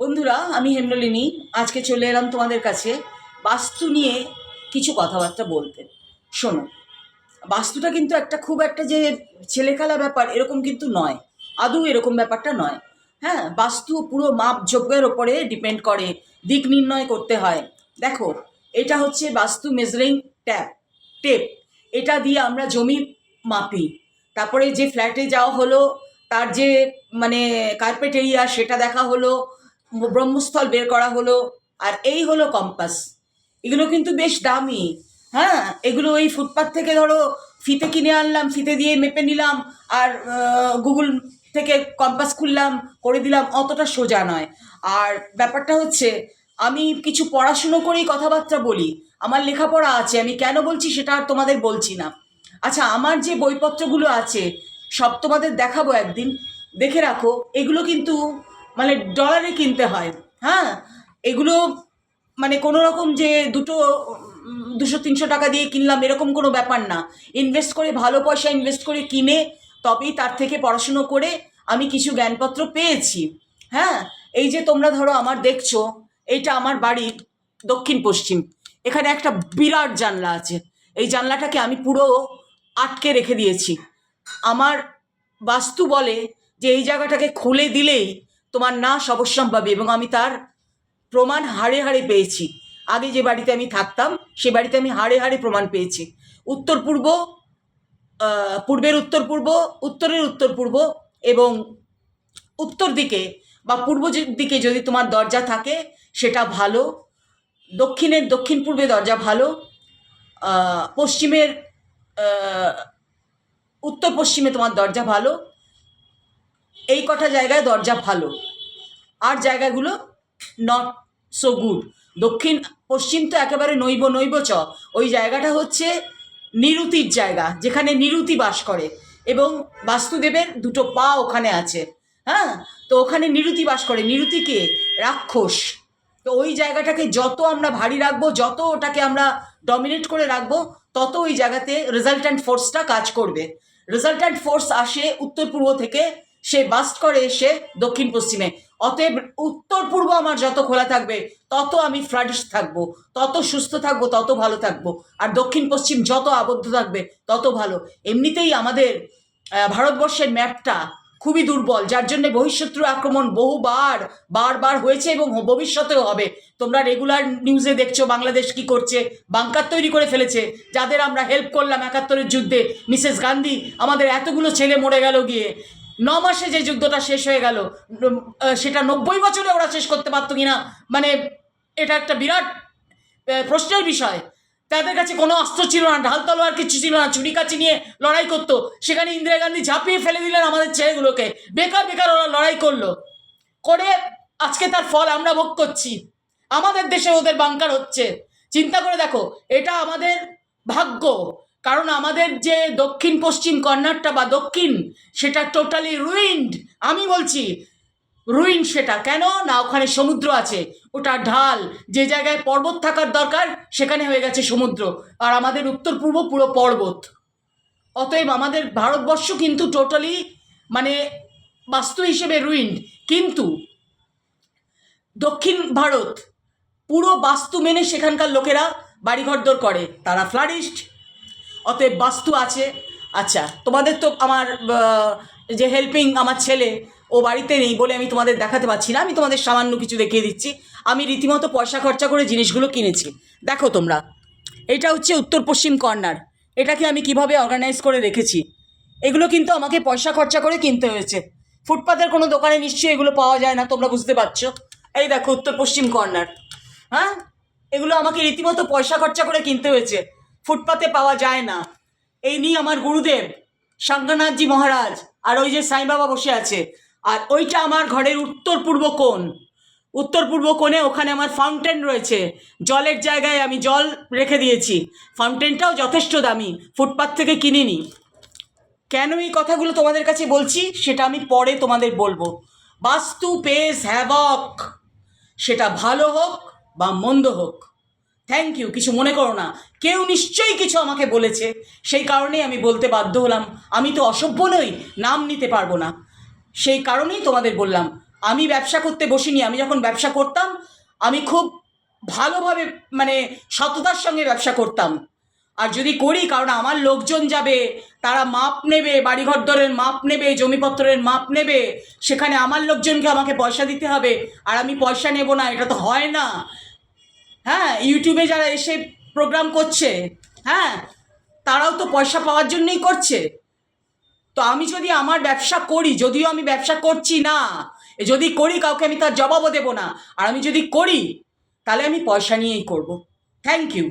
বন্ধুরা, আমি হেমনলিনী, আজকে চলে এলাম তোমাদের কাছে বাস্তু নিয়ে কিছু কথাবার্তা বলতে। শোনো, বাস্তুটা কিন্তু একটা খুব একটা যে ছেলেখেলা ব্যাপার, এরকম কিন্তু নয়। আদৌ এরকম ব্যাপারটা নয়। হ্যাঁ বাস্তু পুরো মাপ যোগ্যের ওপরে ডিপেন্ড করে, দিক নির্ণয় করতে হয়। দেখো, এটা হচ্ছে বাস্তু মেজারিং ট্যাপ টেপ এটা দিয়ে আমরা জমি মাপি। তারপরে যে ফ্ল্যাটে যাওয়া হলো, তার যে মানে কার্পেট এরিয়া সেটা দেখা হলো ব্রহ্মস্থল বের করা হলো, আর এই হলো কম্পাস। এগুলো কিন্তু বেশ দামি। হ্যাঁ এগুলো ওই ফুটপাথ থেকে ধরো ফিতে কিনে আনলাম, ফিতে দিয়ে মেপে নিলাম, আর গুগল থেকে কম্পাস খুললাম, করে দিলাম, অতটা সোজা নয়। আর ব্যাপারটা হচ্ছে, আমি কিছু পড়াশুনো করেই কথাবার্তা বলি। আমার লেখাপড়া আছে, আমি কেন বলছি সেটা আর তোমাদের বলছি না। আচ্ছা আমার যে বইপত্রগুলো আছে, সব তোমাদের দেখাবো একদিন। দেখে রাখো, এগুলো কিন্তু মানে ডলারে কিনতে হয়। হ্যাঁ? এগুলো মানে কোনো রকম যে দুটো দুশো, তিনশো টাকা দিয়ে কিনলাম, এরকম কোনো ব্যাপার না। ইনভেস্ট করে ভালো পয়সা ইনভেস্ট করে কিনে, তবেই তার থেকে পড়াশুনো করে আমি কিছু জ্ঞানপত্র পেয়েছি। হ্যাঁ? এই যে তোমরা ধরো আমার দেখছ, এইটা আমার বাড়ির দক্ষিণ পশ্চিম। এখানে একটা বিরাট জানলা আছে। এই জানলাটাকে আমি পুরো আটকে রেখে দিয়েছি। আমার বাস্তু বলে যে এই জায়গাটাকে খুলে দিলেই তোমার নাশ অবশ্যম্ভাবী এবং আমি তার প্রমাণ হাড়ে হাড়ে পেয়েছি। আগে যে বাড়িতে আমি থাকতাম, সে বাড়িতে আমি হাড়ে হাড়ে প্রমাণ পেয়েছি। উত্তর পূর্ব পূর্বের উত্তর পূর্ব, উত্তরের উত্তর পূর্ব এবং উত্তর দিকে বা পূর্ব দিকে যদি তোমার দরজা থাকে, সেটা ভালো। দক্ষিণের, দক্ষিণ পূর্বে দরজা ভালো। পশ্চিমের উত্তর পশ্চিমে তোমার দরজা ভালো। এই কটা জায়গায় দরজা ভালো। আর জায়গাগুলো নট সো গুড দক্ষিণ, পশ্চিম তো একেবারে নৈব নৈব চ। ওই জায়গাটা হচ্ছে নিরুতির জায়গা, যেখানে নিরুতি বাস করে। এবং বাস্তুদেবের দুটো পা ওখানে আছে। হ্যাঁ? তো ওখানে নিরুতি বাস করে। নিরুতিকে রাক্ষস। তো ওই জায়গাটাকে যত আমরা ভারী রাখব, যত ওটাকে আমরা ডমিনেট করে রাখব, তত ওই জায়গাতে রেজাল্ট্যান্ট ফোর্সটা কাজ করবে। রেজাল্ট্যান্ট ফোর্স আসে উত্তর পূর্ব থেকে সে বাস্ট করে এসে দক্ষিণ পশ্চিমে। অতএব উত্তর পূর্ব আমার যত খোলা থাকবে, তত আমি ফ্লাডিশ থাকব, তত সুস্থ থাকব, তত ভালো থাকব। আর দক্ষিণ পশ্চিম যত আবদ্ধ থাকবে, তত ভালো। এমনিতেই আমাদের ভারতবর্ষের ম্যাপটা খুবই দুর্বল, যার জন্য বহিঃশত্রু আক্রমণ বহুবার, বারবার হয়েছে এবং ভবিষ্যতেও হবে। তোমরা রেগুলার নিউজে দেখছ, বাংলাদেশ কি করছে বাংকার তৈরি করে ফেলেছে। যাদের আমরা হেল্প করলাম একাত্তরের যুদ্ধে মিসেস গান্ধী আমাদের এতগুলো ছেলে মরে গেল গিয়ে। ন মাসে যে যুদ্ধটা শেষ হয়ে গেল সেটা নব্বই বছরে ওরা শেষ করতে পারতো কিনা? মানে এটা একটা বিরাট প্রশ্নের বিষয়। তাদের কাছে কোনো অস্ত্র ছিল না, ঢাল তলোয়ার কিছু ছিল না ছুরি কাছি নিয়ে লড়াই করতো। সেখানে ইন্দিরা গান্ধী ঝাঁপিয়ে ফেলে দিলেন আমাদের ছেলেগুলোকে। বেকার বেকার ওরা লড়াই করল। করে আজকে তার ফল আমরা ভোগ করছি। আমাদের দেশে ওদের বাংকার হচ্ছে। চিন্তা করে দেখো, এটা আমাদের ভাগ্য। কারণ আমাদের যে দক্ষিণ, পশ্চিম কর্নারটা বা দক্ষিণ, সেটা টোটালি রুইন্ড আমি বলছি রুইন সেটা। কেন? না, ওখানে সমুদ্র আছে, ওটা ঢাল। যে জায়গায় পর্বত থাকার দরকার, সেখানে হয়ে গেছে সমুদ্র। আর আমাদের উত্তর, পূর্ব পুরো পর্বত। অতএব আমাদের ভারতবর্ষ কিন্তু টোটালি মানে বাস্তু হিসেবে রুইন্ড কিন্তু দক্ষিণ ভারত, পুরো বাস্তু মেনে সেখানকার লোকেরা বাড়িঘরদোর করে। তারা ফ্লারিস্ট অতএব বাস্তু আছে। আচ্ছা তোমাদের তো আমার যে হেল্পিং আমার ছেলে, ও বাড়িতে নেই বলে আমি তোমাদের দেখাতে পারছি না। আমি তোমাদের সামান্য কিছু দেখিয়ে দিচ্ছি। আমি রীতিমতো পয়সা খরচা করে জিনিসগুলো কিনেছি। দেখো তোমরা, এটা হচ্ছে উত্তর পশ্চিম কর্নার এটাকে আমি কীভাবে অর্গানাইজ করে রেখেছি? এগুলো কিন্তু আমাকে পয়সা খরচা করে কিনতে হয়েছে। ফুটপাতের কোনো দোকানে নিশ্চয়ই এগুলো পাওয়া যায় না, তোমরা বুঝতে পারছ? এই দেখো উত্তর পশ্চিম কর্নার হ্যাঁ? এগুলো আমাকে রীতিমতো পয়সা খরচা করে কিনতে হয়েছে। ফুটপাতে পাওয়া যায় না। এই নিয়ে আমার গুরুদেব শঙ্করনাথজি মহারাজ আর ওই যে সাই বাবা বসে আছে। আর ওইটা আমার ঘরের উত্তর পূর্ব কোণ। উত্তর পূর্ব কোণে ওখানে আমার ফাউন্টেন রয়েছে। জলের জায়গায় আমি জল রেখে দিয়েছি। ফাউন্টেনটাও যথেষ্ট দামি। ফুটপাত থেকে কিনিনি। কেন এই কথাগুলো তোমাদের কাছে বলছি, সেটা আমি পরে তোমাদের বলব। বাস্তু পেস হ্যাভক সেটা ভালো হোক বা মন্দ হোক। থ্যাংক ইউ কিছু মনে করো না। কেউ নিশ্চয়ই কিছু আমাকে বলেছে। সেই কারণেই আমি বলতে বাধ্য হলাম। আমি তো অসভ্য নই, নাম নিতে পারব না। সেই কারণেই তোমাদের বললাম, আমি ব্যবসা করতে বসিনি, আমি যখন ব্যবসা করতাম, আমি খুব ভালোভাবে মানে সততার সঙ্গে ব্যবসা করতাম। আর যদি করি, কারণ আমার লোকজন যাবে, তারা মাপ নেবে, বাড়িঘর দরের মাপ নেবে, জমিপত্রের মাপ নেবে, সেখানে আমার লোকজনকে আমাকে পয়সা দিতে হবে, আর আমি পয়সা নেব না, এটা তো হয় না। হ্যাঁ ইউটিউবে যারা এসে প্রোগ্রাম করছে হ্যাঁ তারাও তো পয়সা পাওয়ার জন্যই করছে। তো আমি যদি আমার ব্যবসা করি, যদিও আমি ব্যবসা করছি না যদি করি, কাউকে আমি তার জবাবও দেবো না। আর আমি যদি করি, তাহলে আমি পয়সা নিয়েই করব। Thank you